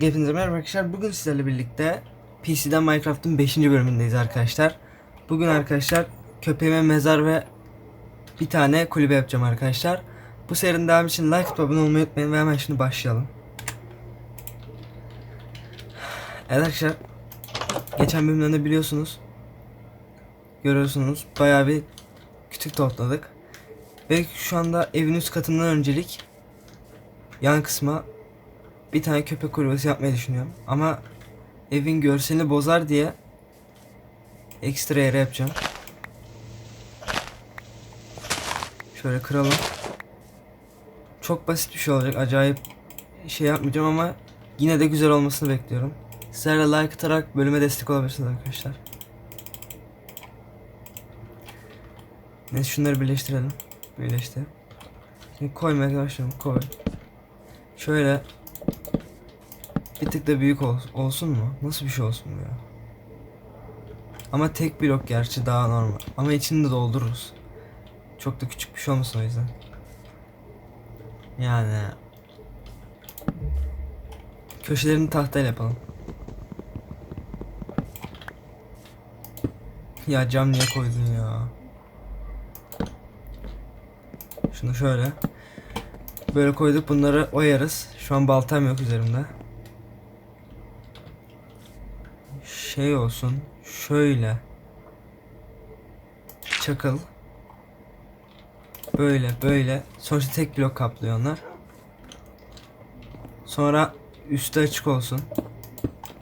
Hepinize merhaba arkadaşlar. Bugün sizlerle birlikte PC'den Minecraft'ın 5. bölümündeyiz arkadaşlar. Bugün arkadaşlar köpeğime mezar ve bir tane kulübe yapacağım arkadaşlar. Bu serinin devamı için like atıp abone olmayı unutmayın ve hemen şimdi başlayalım. Evet arkadaşlar. Geçen bölümlerde biliyorsunuz. Görüyorsunuz. Bayağı bir kütük topladık. Ve şu anda evin üst katından öncelik yan kısma bir tane köpek kulübesi yapmayı düşünüyorum. Ama evin görselini bozar diye ekstra yere yapacağım. Şöyle kıralım. Çok basit bir şey olacak. Acayip şey yapmayacağım ama yine de güzel olmasını bekliyorum. Sizler de like atarak bölüme destek olabilirsiniz arkadaşlar. Neyse şunları birleştirelim. Birleştir. Şimdi koymaya başlayalım. Koy. Şöyle bir tık da büyük ol- olsun mu? Nasıl bir şey olsun bu ya? Ama tek blok gerçi daha normal. Ama içini de doldururuz. Çok da küçük bir şey olmasın o yüzden. Yani köşelerini tahtayla yapalım. Ya cam niye koydun ya? Şunu şöyle. Böyle koyduk bunları oyarız. Şu an baltam yok üzerimde. Şey olsun. Şöyle. Çakıl. Böyle böyle. Sonuçta tek blok kaplıyor onlar. Sonra üstü açık olsun.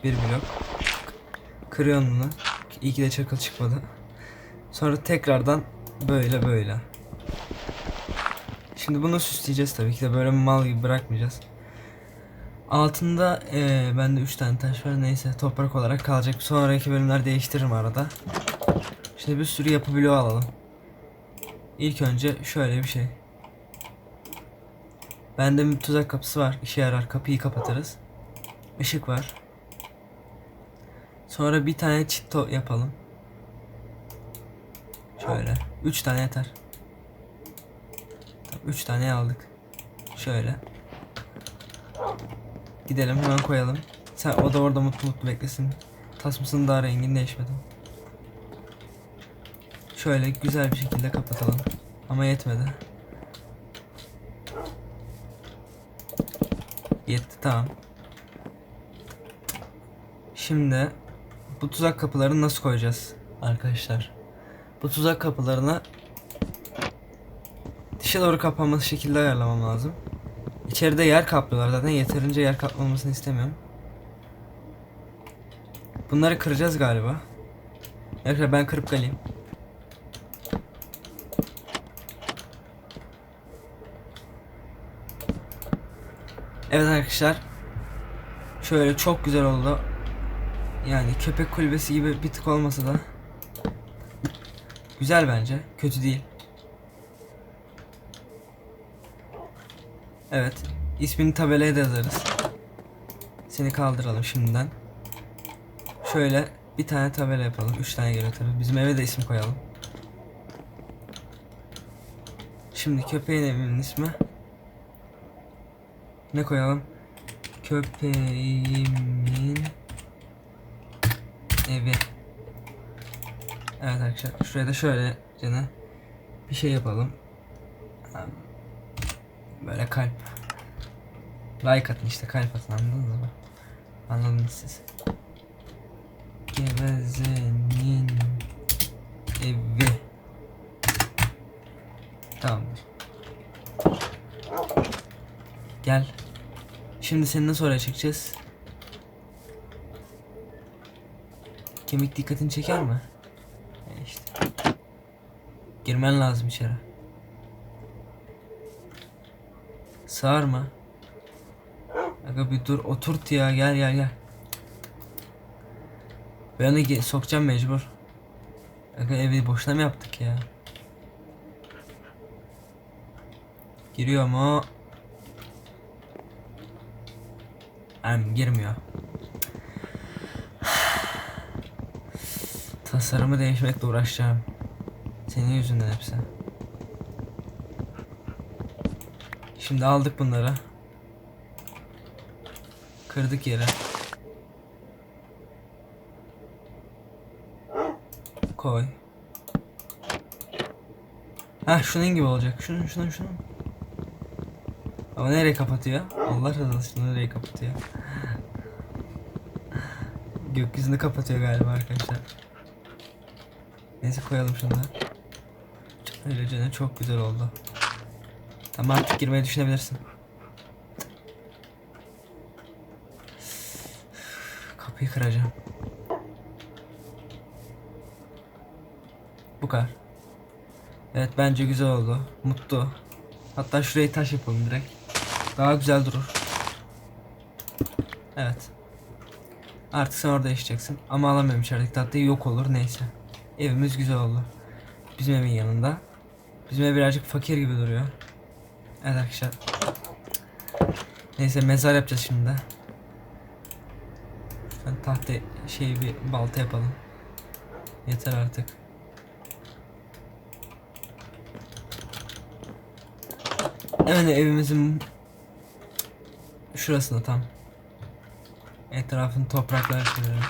Bir blok. Kırıyorum bunu. İyi ki de çakıl çıkmadı. Sonra tekrardan böyle böyle. Şimdi bunu süsleyeceğiz tabii ki de böyle mal gibi bırakmayacağız. Altında eee bende 3 tane taş var neyse toprak olarak kalacak. Sonraki bölümler değiştiririm arada. Şimdi bir sürü yapı bloğu alalım. İlk önce şöyle bir şey. Bende bir tuzak kapısı var. işe yarar. Kapıyı kapatırız. Işık var. Sonra bir tane çito yapalım. Şöyle. 3 tane yeter. 3 tane aldık. Şöyle. Gidelim hemen koyalım. Sen o da orada mutlu mutlu beklesin. Tasmasının daha rengini değişmedi. Şöyle güzel bir şekilde kapatalım. Ama yetmedi. Yetti tamam. Şimdi bu tuzak kapılarını nasıl koyacağız arkadaşlar? Bu tuzak kapılarına dışa doğru kapanması şekilde ayarlamam lazım. İçeride yer kaplıyorlar zaten yeterince yer kaplamasını istemiyorum. Bunları kıracağız galiba. Arkadaşlar ben kırıp geleyim. Evet arkadaşlar. Şöyle çok güzel oldu. Yani köpek kulübesi gibi bir tık olmasa da. Güzel bence. Kötü değil. Evet. ismini tabelaya da yazarız. Seni kaldıralım şimdiden. Şöyle bir tane tabela yapalım. Üç tane geliyor tabi. Bizim eve de isim koyalım. Şimdi köpeğin evinin ismi. Ne koyalım? Köpeğimin evi. Evet arkadaşlar. Şuraya da şöyle cana bir şey yapalım. Böyle kalp. Like atın işte kalp atın anladınız mı? Anladınız siz. Gevezenin evi. Tamamdır. Gel. Şimdi seni nasıl oraya çekeceğiz? Kemik dikkatini çeker mi? E işte. Girmen lazım içeri. Sağır mı? Aga bir dur oturt ya gel gel gel. Ben onu sokacağım mecbur. Aga evi boşuna mı yaptık ya? Giriyor mu? Em girmiyor. Tasarımı değişmekle uğraşacağım. Senin yüzünden hepsi. Şimdi aldık bunları. Kırdık yere. Koy. Ha şunun gibi olacak. Şunun şunun şunun. Ama nereye kapatıyor? Allah razı olsun nereye kapatıyor? Gökyüzünü kapatıyor galiba arkadaşlar. Neyse koyalım şunu da. Öylece çok güzel oldu. Tamam artık girmeyi düşünebilirsin. Kapıyı kıracağım. Bu kadar. Evet bence güzel oldu. Mutlu. Hatta şurayı taş yapalım direkt. Daha güzel durur. Evet. Artık sen orada yaşayacaksın. Ama alamıyorum içerideki tatlıyı yok olur neyse. Evimiz güzel oldu. Bizim evin yanında. Bizim ev birazcık fakir gibi duruyor. Evet arkadaşlar. Neyse mezar yapacağız şimdi. Şuradan tahta şey bir balta yapalım. Yeter artık. Evet evimizin şurasında tam. Etrafını topraklar çeviriyorum.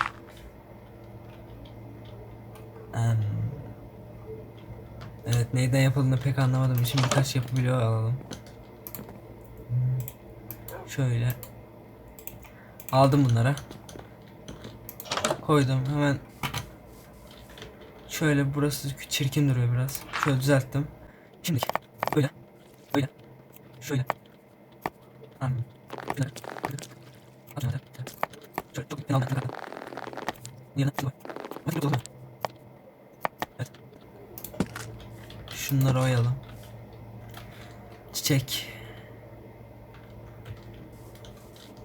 Em, Evet neyden yapıldığını pek anlamadığım için birkaç yapı biliyor alalım. Şöyle. Aldım bunları. Koydum hemen. Şöyle burası çirkin duruyor biraz. Şöyle düzelttim. Şimdi böyle. Böyle. Şöyle. Tamam. Şöyle. Şöyle. Atma hadi. Şöyle çok fena oldu. Niye lan? Şöyle. Hadi bakalım. Evet. Şunları oyalım. Çiçek.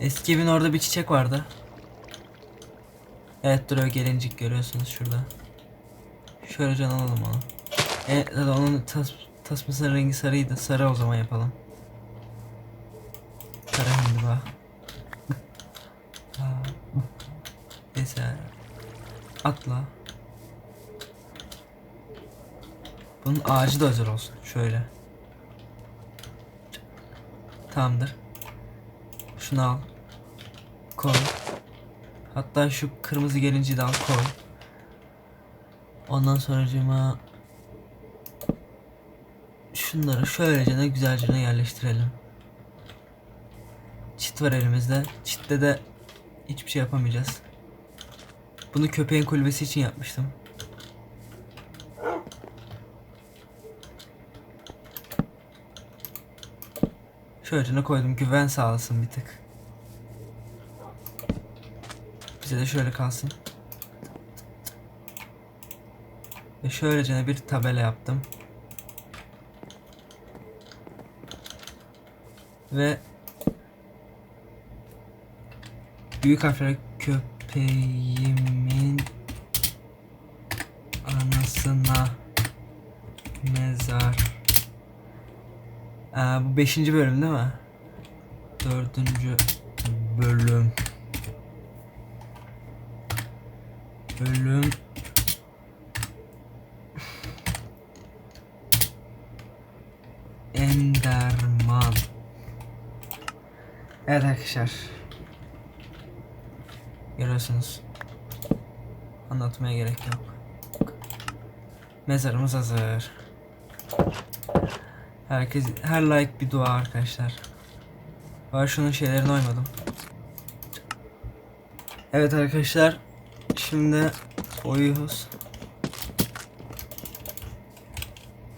Eski evin orada bir çiçek vardı. Evet duruyor gelincik görüyorsunuz şurada. Şöyle can alalım onu. Evet zaten onun tas tasmasının rengi sarıydı. Sarı o zaman yapalım. Kara hindiba. Aa, Neyse. Atla. Bunun ağacı da özel olsun. Şöyle. Tamamdır. Şunu al. Koy. Hatta şu kırmızı gelinciyi de al koy. Ondan sonracığıma şunları şöylece de güzelce yerleştirelim. Çit var elimizde. Çitte de hiçbir şey yapamayacağız. Bunu köpeğin kulübesi için yapmıştım. Şöylece koydum güven sağlasın bir tık. Bize de şöyle kalsın. Ve şöylece bir tabela yaptım. Ve büyük harflerle köpeğimin anasına mezar. Aa, bu beşinci bölüm değil mi? Dördüncü bölüm. Bölüm Enderman. Evet arkadaşlar. Görüyorsunuz. Anlatmaya gerek yok. Mezarımız hazır. Herkes her like bir dua arkadaşlar. Var şunun şeylerine oymadım. Evet arkadaşlar. Şimdi oyuyoruz.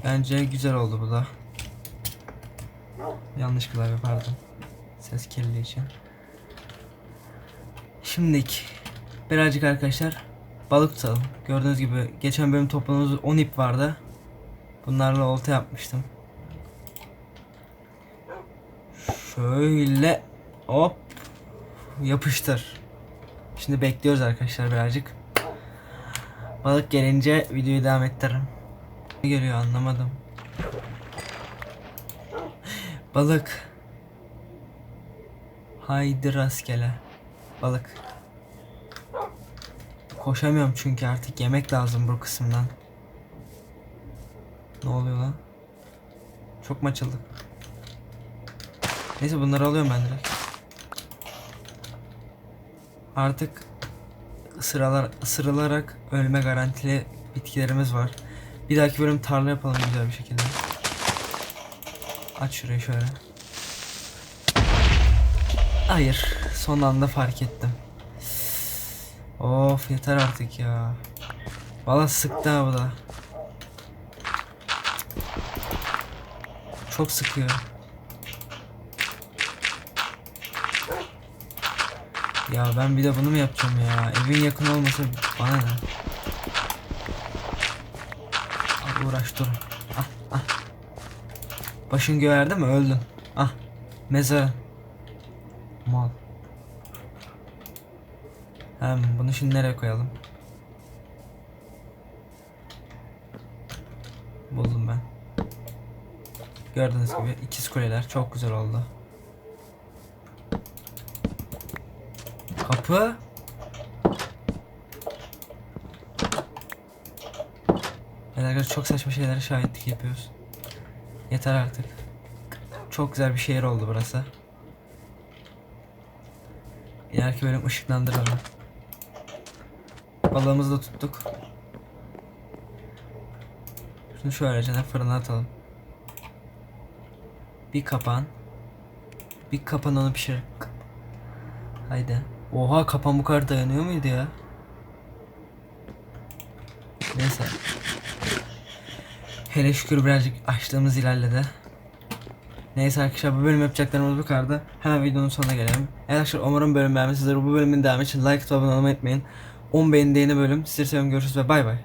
Bence güzel oldu bu da. Yanlış klavye pardon. Ses kirliliği için. Şimdilik birazcık arkadaşlar balık tutalım. Gördüğünüz gibi geçen bölüm topladığımız 10 ip vardı. Bunlarla olta yapmıştım. Şöyle hop yapıştır. Şimdi bekliyoruz arkadaşlar birazcık. Balık gelince videoyu devam ettiririm. Ne geliyor anlamadım. Balık. Haydi rastgele. Balık. Koşamıyorum çünkü artık yemek lazım bu kısımdan. Ne oluyor lan? Çok mu açıldık? Neyse bunları alıyorum ben direkt. Artık ısıralar, ısırılarak ölme garantili bitkilerimiz var. Bir dahaki bölüm tarla yapalım güzel bir şekilde. Aç şurayı şöyle. Hayır. Son anda fark ettim. Of yeter artık ya. Valla sıktı ha bu da. Çok sıkıyor. Ya ben bir de bunu mu yapacağım ya? Evin yakın olmasa bana ne? Al uğraş dur. Ah ah. Başın göğerde mi? Öldün. Ah. Mezar. Mal. Hem bunu şimdi nereye koyalım? Buldum ben. Gördüğünüz gibi ikiz kuleler çok güzel oldu. Kapı. Evet arkadaşlar çok saçma şeylere şahitlik yapıyoruz. Yeter artık. Çok güzel bir şehir oldu burası. İleriki bölüm ışıklandıralım. Balığımızı da tuttuk. Şunu şöylece de fırına atalım. Bir kapan. Bir kapan onu pişir. Haydi. Oha kapan bu kadar dayanıyor muydu ya? Neyse. Hele şükür birazcık açlığımız ilerledi. Neyse arkadaşlar bu bölüm yapacaklarımız bu kadardı. Hemen videonun sonuna gelelim. Evet arkadaşlar umarım bölüm beğenmişsinizdir. Bu bölümün devamı için like abone olmayı unutmayın. 10 beğeni bölüm. Sizleri seviyorum görüşürüz ve bay bay.